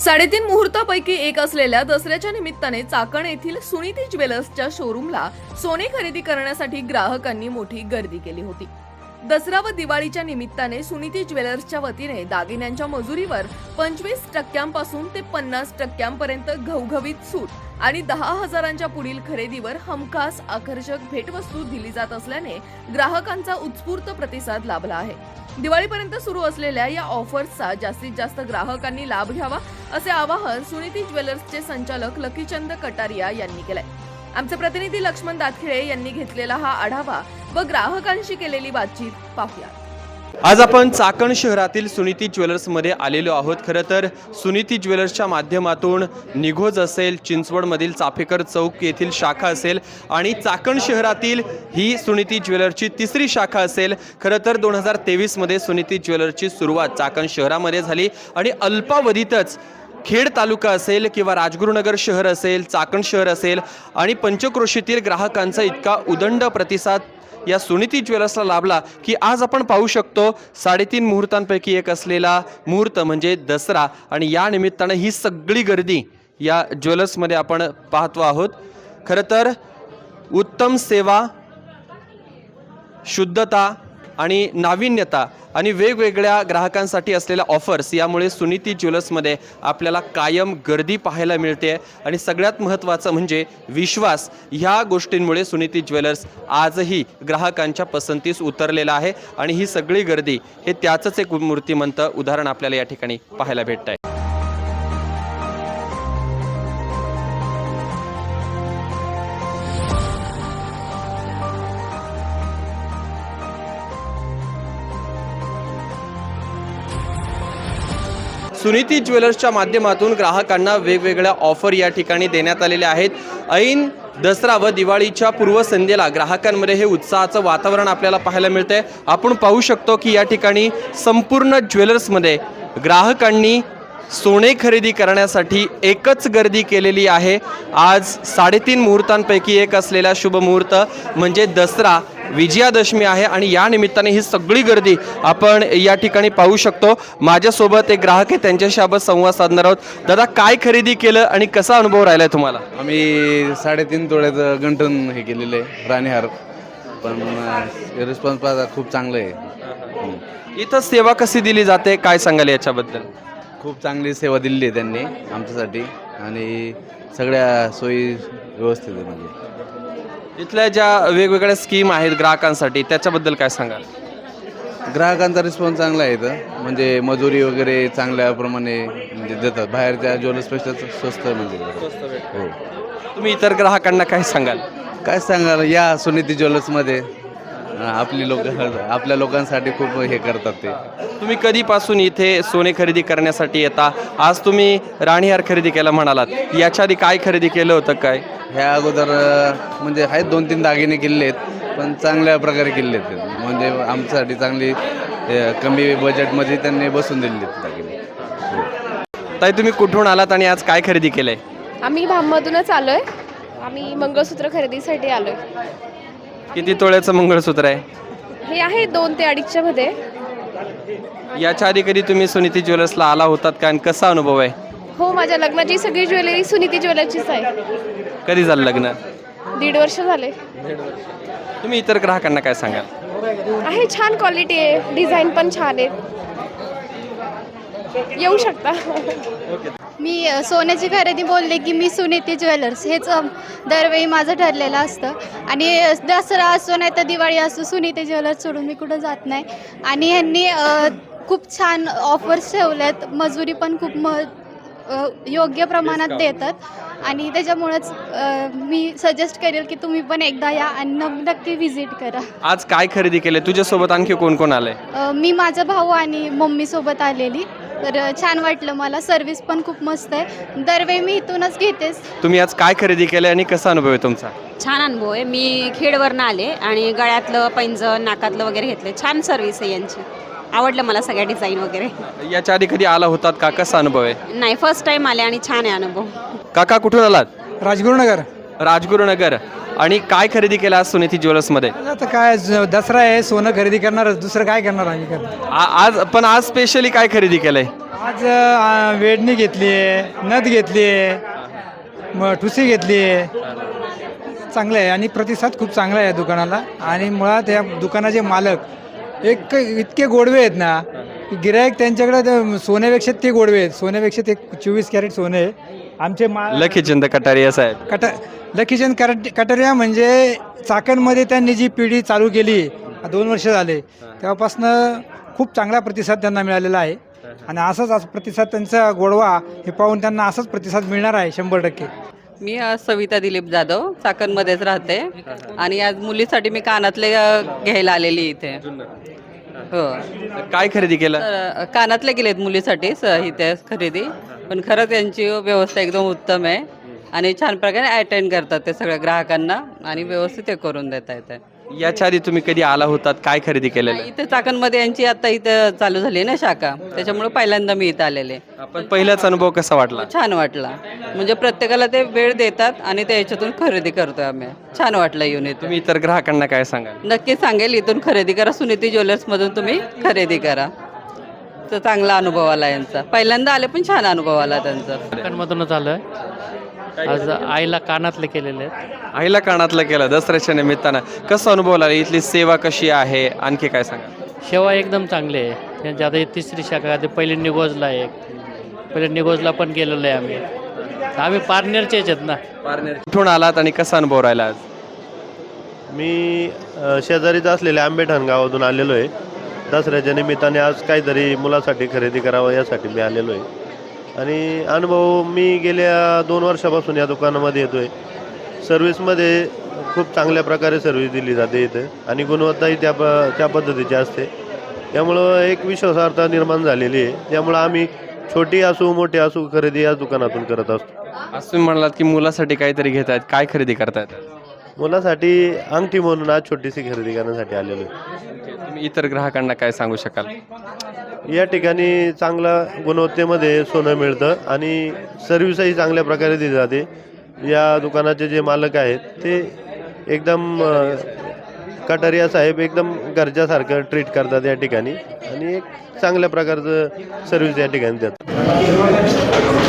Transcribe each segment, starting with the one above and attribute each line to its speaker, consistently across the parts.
Speaker 1: साडेतीन मुहूर्तापैकी एक असलेल्या दसऱ्याच्या निमित्ताने चाकण येथील सुनीती ज्वेलर्सच्या शोरूमला सोने खरेदी करण्यासाठी ग्राहकांनी मोठी गर्दी केली होती. दसरा व दिवाळीच्या निमित्ताने सुनीती ज्वेलर्सच्या वतीने दागिन्यांच्या मजुरीवर पंचवीस टक्क्यांपासून ते पन्नास टक्क्यांपर्यंत घवघवीत सूट आणि दहा हजारांच्या पुढील खरेदीवर हमखास आकर्षक भेटवस्तू दिली जात असल्याने ग्राहकांचा उत्स्फूर्त प्रतिसाद लाभला आहे. दिवाळीपर्यंत सुरू असलेल्या या ऑफर्सचा जास्तीत जास्त ग्राहकांनी लाभ घ्यावा असे आवाहन सुनीती ज्वेलर्सचे संचालक लकीचंद कटारिया यांनी केलंय. आमचे प्रतिनिधी लक्ष्मण दातखिळे यांनी घेतलेला हा आढावा व ग्राहकांशी केलेली बातचीत पाहूया
Speaker 2: आज आपण चाकण शहरातील सुनीती ज्वेलर्समध्ये आलेलो आहोत. खरं तर सुनीती ज्वेलर्सच्या माध्यमातून निघोज असेल चिंचवडमधील चाफेकर चौक येथील शाखा असेल आणि चाकण शहरातील ही सुनीती ज्वेलर्सची तिसरी शाखा असेल. खरं तर दोन हजार तेवीसमध्ये सुनीती ज्वेलर्सची सुरुवात चाकण शहरामध्ये झाली आणि अल्पावधीतच खेड तालुका असेल किंवा राजगुरुनगर शहर असेल चाकण शहर असेल आणि पंचक्रोशीतील ग्राहकांचा इतका उदंड प्रतिसाद या सुनीती ज्वेलर्सला लाभला की आज आपण पाहू शकतो साडेतीन मुहूर्तांपैकी एक असलेला मुहूर्त म्हणजे दसरा. आणि या निमित्तानं ही सगळी गर्दी या ज्वेलर्समध्ये आपण पाहतो आहोत. खरं तर उत्तम सेवा शुद्धता आणि नाविन्यता आणि वेगवेगळ्या ग्राहकांसाठी असलेल्या ऑफर्स यामुळे सुनीती ज्वेलर्समध्ये आपल्याला कायम गर्दी पाहायला मिळते. आणि सगळ्यात महत्त्वाचं म्हणजे विश्वास. ह्या गोष्टींमुळे सुनीती ज्वेलर्स आजही ग्राहकांच्या पसंतीस उतरलेला आहे. आणि ही सगळी गर्दी हे त्याचंच एक मूर्तिमंत उदाहरण आपल्याला या ठिकाणी पाहायला भेटतं आहे सुनीती ज्वेलर्सच्या माध्यमातून ग्राहकांना वेगवेगळ्या ऑफर या ठिकाणी देण्यात आलेल्या आहेत. ऐन दसरा व दिवाळीच्या पूर्वसंध्येला ग्राहकांमध्ये हे उत्साहाचं वातावरण आपल्याला पाहायला मिळतंय. आपण पाहू शकतो की या ठिकाणी संपूर्ण ज्वेलर्समध्ये ग्राहकांनी सोने खरेदी करण्यासाठी एकच गर्दी केलेली आहे. आज साडेतीन मुहूर्तांपैकी एक असलेला शुभ मुहूर्त म्हणजे दसरा. विजयादशमी आहे आणि या निमित्ताने ही सगळी गर्दी आपण या ठिकाणी पाहू शकतो. माझ्यासोबत एक ग्राहक आहे त्यांच्याशी आपण संवाद साधणार आहोत. दादा काय खरेदी केलं आणि कसा अनुभव राहिलाय तुम्हाला?
Speaker 3: आम्ही साडेतीन तोळ्याचं गंठन हे केलेलं आहे राणीहार. पण रिस्पॉन्स पाहता खूप चांगलं आहे.
Speaker 2: इथं सेवा कशी दिली जाते काय सांगाल याच्याबद्दल?
Speaker 3: खूप चांगली सेवा दिलेली आहे त्यांनी आमच्यासाठी आणि सगळ्या सोयी व्यवस्थित आहे म्हणजे.
Speaker 2: इथल्या ज्या वेगवेगळ्या स्कीम आहेत ग्राहकांसाठी त्याच्याबद्दल काय सांगाल?
Speaker 3: ग्राहकांचा रिस्पॉन्स चांगला आहे इथं. म्हणजे मजुरी वगैरे चांगल्या प्रमाणे म्हणजे देतात. बाहेरच्या ज्वेलर्सपेक्षा स्वस्त म्हणजे. हो.
Speaker 2: तुम्ही इतर ग्राहकांना काय सांगाल?
Speaker 3: काय सांगाल? या सुनीती ज्वेलर्समध्ये. आपली लोक आपल्या लोकांसाठी खूप हे करतात ते.
Speaker 2: तुम्ही कधीपासून इथे सोने खरेदी करण्यासाठी येता? आज तुम्ही राणीहार खरेदी केला म्हणालात. याच्या आधी काय खरेदी केलं होतं काय?
Speaker 3: ह्या अगोदर म्हणजे आहेत दोन तीन दागिने केलेले आहेत पण चांगल्या प्रकारे केलेले आहेत. म्हणजे आमच्यासाठी चांगली अ, कमी बजेटमध्ये त्यांनी बसून दिलेले आहेत दागिने.
Speaker 2: ताई तुम्ही कुठून आलात आणि आज काय खरेदी केलंय?
Speaker 4: आम्ही भाममधूनच आलोय. आम्ही मंगळसूत्र खरेदीसाठी आलोय.
Speaker 2: किती तोळ्याचं मंगळसूत्र आहे?
Speaker 4: हे आहे दोन ते अडीचच्या मध्ये.
Speaker 2: याच्या आधी कधी तुम्ही सुनीती ज्वेलर्सला आला होतात का? आणि कसा अनुभव आहे?
Speaker 4: हो माझ्या लग्नाची सगळी ज्वेलरी सुनीती ज्वेलरचीच आहे.
Speaker 2: कधी झालं लग्न?
Speaker 4: दीड वर्ष झाले.
Speaker 2: तुम्ही इतर ग्राहकांना काय सांगाल?
Speaker 4: आहे छान क्वालिटी आहे डिझाईन पण छान आहे. येऊ शकता.
Speaker 5: मी सोन्याची खरेदी बोलले की मी सुनीती ज्वेलर्स. हेच दरवेळी माझं ठरलेलं असतं. आणि दसरा असो नाही तर दिवाळी असो सुनीती ज्वेलर्स सोडून मी कुठं जात नाही. आणि ह्यांनी खूप छान ऑफर्स ठेवल्यात. मजुरी पण खूप म योग्य प्रमाणात देतात. आणि त्याच्यामुळंच मी सजेस्ट करेल की तुम्ही पण एकदा या आणि नक्की व्हिजिट करा.
Speaker 2: आज काय खरेदी केलंय तुझ्यासोबत आणखी कोण कोण आलंय?
Speaker 5: अ, मी माझा भाऊ आणि मम्मीसोबत आलेली. तर छान वाटलं मला. सर्विस पण खूप मस्त आहे. दरवेळी मी इथूनच घेतेच
Speaker 2: तुम्ही आज काय खरेदी केलंय आणि कसा अनुभव आहे तुमचा?
Speaker 6: छान अनुभव आहे. मी खेडवरनं आले आणि गळ्यातलं पैंजण नाकातलं वगैरे घेतले. छान सर्विस आहे यांची. आवडलं मला सगळ्या डिझाईन वगैरे.
Speaker 2: याच्या आधी कधी आला होतात का? कसा अनुभव आहे?
Speaker 6: नाही फर्स्ट टाईम आले आणि छान आहे अनुभव.
Speaker 2: काका कुठून आलात?
Speaker 7: राजगुरुनगर.
Speaker 2: राजगुरुनगर. आणि काय खरेदी केलं आज सुनीती ज्वेलर्समध्ये
Speaker 7: आता काय ज- दसरा आहे सोनं खरेदी करणारच. दुसरं काय करणार आम्ही
Speaker 2: आ- आज पण आज स्पेशली काय खरेदी केलंय?
Speaker 7: आज अ, वेडणी घेतली आहे नथ घेतली आहे मग ठुसी घेतली आहे. चांगलं आहे आणि प्रतिसाद खूप चांगला आहे या दुकानाला. आणि मुळात या दुकानाचे मालक एक इतके गोडवे आहेत ना की गिरायक त्यांच्याकडे ते सोन्यापेक्षा ते गोडवे आहेत. सोन्यापेक्षा ते चोवीस कॅरेट सोने आहे. आमचे मा
Speaker 2: लखीचंद कटारिया साहेब.
Speaker 7: कट लकीचंद कट कटरिया म्हणजे चाकणमध्ये त्यांनी जी पिढी चालू केली दोन वर्ष झाले तेव्हापासनं खूप चांगला प्रतिसाद त्यांना मिळालेला आहे. आणि असाच आज प्रतिसाद त्यांचा गोडवा हे पाहून त्यांना असाच प्रतिसाद मिळणार आहे शंभर टक्के.
Speaker 8: मी अ, सविता दिलीप जाधव चाकणमध्येच राहते. आणि आज मुलीसाठी मी कानातले अ, घ्यायला आलेली इथे. हो.
Speaker 2: काय खरेदी केलं?
Speaker 8: तर अ, कानातले गेलेत मुलीसाठी स इथे खरेदी. पण खरंच यांची व्यवस्था एकदम उत्तम आहे. आणि छान प्रकारे अटेंड करतात ते सगळ्या ग्राहकांना आणि व्यवस्थित ते करून देत आहेत
Speaker 2: याच्या आधी तुम्ही कधी आला होतात? काय खरेदी केलेलं?
Speaker 8: इथे चाकणमध्ये यांची आता इथं चालू झाली आहे ना शाखा. त्याच्यामुळे पहिल्यांदा मी इथं आलेले.
Speaker 2: आपण पहिलाच अनुभव कसा वाटला?
Speaker 8: छान वाटला. म्हणजे प्रत्येकाला ते वेळ देतात आणि त्या याच्यातून खरेदी करतोय आम्ही. छान वाटलं येऊन
Speaker 2: तुम्ही इतर ग्राहकांना काय सांगाल?
Speaker 8: नक्की सांगेल इथून खरेदी करा. सुनीती ज्वेलर्समधून तुम्ही खरेदी करा. तर चांगला अनुभव आला यांचा. पहिल्यांदा आले पण छान अनुभव आला त्यांचा.
Speaker 9: मधूनच आलो आहे आज आईला कानातले केलेले आहेत.
Speaker 2: आईला कानातलं केलं दसऱ्याच्या निमित्तानं. कसं अनुभव आला इथली सेवा कशी आहे? आणखी काय सांगा?
Speaker 9: शेवा एकदम चांगली आहे. त्यांची आता ही तिसरी शाखा ते पहिले निगोजला आहे. एक पहिले निगोजला पण गेलेलो आहे आम्ही. आम्ही पारनेरचेच आहेत ना.
Speaker 2: कुठून आलात आणि कसा अनुभव राहिला आज?
Speaker 10: मी अ, शेजारीच असलेल्या आंबेठाण गावातून आलेलो आहे. दसऱ्याच्या निमित्ताने आज काहीतरी मुलासाठी खरेदी करावं यासाठी मी आलेलो आहे. आणि अनुभव मी गेल्या दोन वर्षापासून या दुकानामध्ये येतो आहे सर्व्हिसमध्ये खूप चांगल्या प्रकारे सर्व्हिस दिली जाते इथे आणि गुणवत्ताही त्या प त्या पद्धतीची असते. त्यामुळं एक विश्वासार्हता निर्माण झालेली आहे. त्यामुळं आम्ही छोटी असू मोठी असू खरेदी याच दुकानातून करत असतो.
Speaker 2: असं तुम्ही म्हणालात की मुलासाठी काहीतरी घेत आहेत काय खरेदी करतायत?
Speaker 10: मुलासाठी अंगठी म्हणून आज छोटीशी खरेदी करण्यासाठी आलेलो आहे.
Speaker 2: तुम्ही इतर ग्राहकांना काय सांगू शकाल?
Speaker 10: या ठिकाणी चांगला गुणवत्तेमध्ये सोनं मिळतं आणि सर्व्हिसही चांगल्या प्रकारे दिली जाते. या दुकानाचे जे मालक आहेत ते एकदम अ, कटारिया साहेब एकदम गरजासारखं ट्रीट करतात या ठिकाणी आणि एक चांगल्या प्रकारचं सर्व्हिस या ठिकाणी देतात.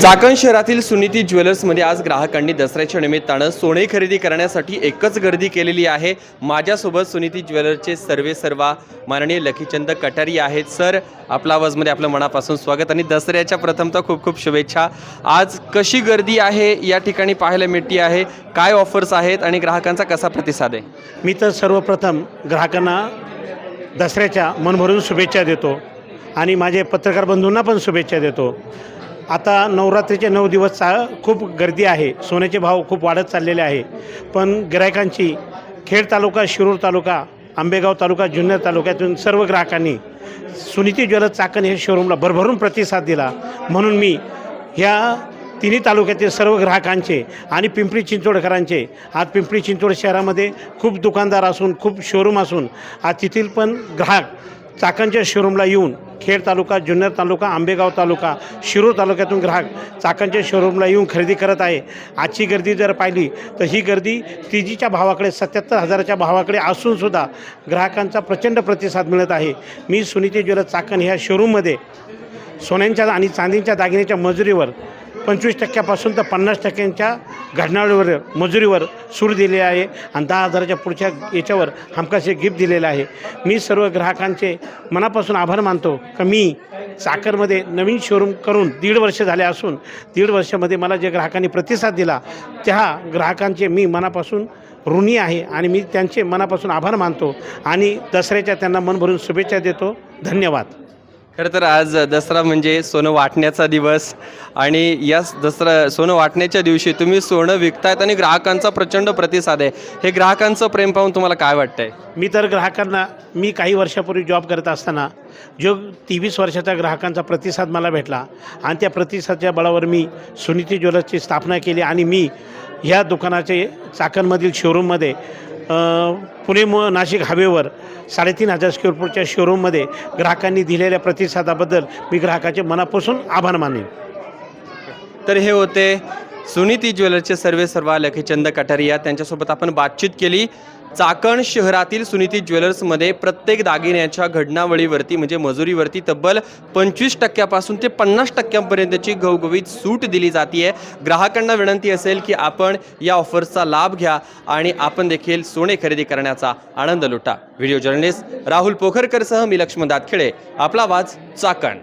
Speaker 2: चाकण शहरातील सुनीती ज्वेलर्समध्ये आज ग्राहकांनी दसऱ्याच्या निमित्तानं सोने खरेदी करण्यासाठी एकच गर्दी केलेली आहे. माझ्यासोबत सुनीती ज्वेलर्सचे सर्वे सर्वा माननीय लखीचंद कटारी आहेत. सर आपला आवाजमध्ये आपलं मनापासून स्वागत आणि दसऱ्याच्या प्रथमतः खूप खूप शुभेच्छा. आज कशी गर्दी आहे या ठिकाणी पाहायला मिळते आहे. काय ऑफर्स आहेत आणि ग्राहकांचा कसा प्रतिसाद आहे?
Speaker 11: मी तर सर्वप्रथम ग्राहकांना दसऱ्याच्या मनभरून शुभेच्छा देतो आणि माझे पत्रकार बंधूंना पण शुभेच्छा देतो. आता नवरात्रीचे नऊ दिवस चा खूप गर्दी आहे. सोन्याचे भाव खूप वाढत चाललेले आहे. पण गिरायकांची खेड तालुका शिरूर तालुका आंबेगाव तालुका जुन्नर तालुक्यातून सर्व ग्राहकांनी सुनीती ज्वेलर्स चाकण हे शोरूमला भरभरून प्रतिसाद दिला. म्हणून मी ह्या तिन्ही तालुक्यातील सर्व ग्राहकांचे आणि पिंपरी चिंचवडकरांचे आज पिंपरी चिंचवड शहरामध्ये खूप दुकानदार असून खूप शोरूम असून आज तेथील पण ग्राहक चाकणच्या शोरूमला येऊन खेड तालुका जुन्नर तालुका आंबेगाव तालुका शिरूर तालुक्यातून ग्राहक चाकणच्या शोरूमला येऊन खरेदी करत आहे. आजची गर्दी जर पाहिली तर ही गर्दी तेजीच्या भावाकडे सत्याहत्तर हजाराच्या भावाकडे असूनसुद्धा ग्राहकांचा प्रचंड प्रतिसाद मिळत आहे. मी सुनीती ज्वेलर्स चाकण ह्या शोरूममध्ये सोन्यांच्या आणि चांदीच्या दागिन्याच्या मजुरीवर पंचवीस टक्क्यापासून तर पन्नास टक्क्यांच्या घडणाळीवर मजुरीवर सूट दिली आहे आणि दहा हजाराच्या पुढच्या याच्यावर हमखास हे गिफ्ट दिलेलं आहे. मी सर्व ग्राहकांचे मनापासून आभार मानतो का मी साखरमध्ये नवीन शोरूम करून दीड वर्ष झाले असून दीड वर्षामध्ये मला जे ग्राहकांनी प्रतिसाद दिला त्या ग्राहकांचे मी मनापासून ऋणी आहे आणि मी त्यांचे मनापासून आभार मानतो आणि दसऱ्याच्या त्यांना मन भरून शुभेच्छा देतो. धन्यवाद.
Speaker 2: खरं तर आज दसरा म्हणजे सोनं वाटण्याचा दिवस आणि या दसरा सोनं वाटण्याच्या दिवशी तुम्ही सोनं विकतायत आणि ग्राहकांचा प्रचंड प्रतिसाद आहे. हे ग्राहकांचं प्रेम पाहून तुम्हाला काय वाटतंय?
Speaker 11: मी तर ग्राहकांना मी काही वर्षापूर्वी जॉब करत असताना जो तेवीस वर्षाचा ग्राहकांचा प्रतिसाद मला भेटला आणि त्या प्रतिसादच्या बळावर मी सुनीती ज्वेलर्सची स्थापना केली आणि मी ह्या दुकानाचे चाकणमधील शोरूममध्ये पुणे मु नाशिक हायवेवर साडेतीन हजार स्क्वेअर फूटच्या शोरूममध्ये ग्राहकांनी दिलेल्या प्रतिसादाबद्दल मी ग्राहकाचे मनापासून आभार मानेन.
Speaker 2: तर हे होते सुनीती ज्वेलर्सचे सर्वे सर्वा लखीचंद कटारिया. त्यांच्यासोबत आपण बातचीत केली. चाकण शहरातील सुनीती ज्वेलर्समध्ये प्रत्येक दागिन्याच्या घडणावळीवरती म्हणजे मजुरीवरती तब्बल पंचवीस टक्क्यापासून ते पन्नास टक्क्यांपर्यंतची घवघवीत सूट दिली जाते ग्राहकांना विनंती असेल की आपण या ऑफर्सचा लाभ घ्या आणि आपण देखील सोने खरेदी करण्याचा आनंद लुटा. व्हिडिओ जर्नलिस्ट राहुल पोखरकरसह मी लक्ष्मण दातखिळे. आपला आवाज चाकण.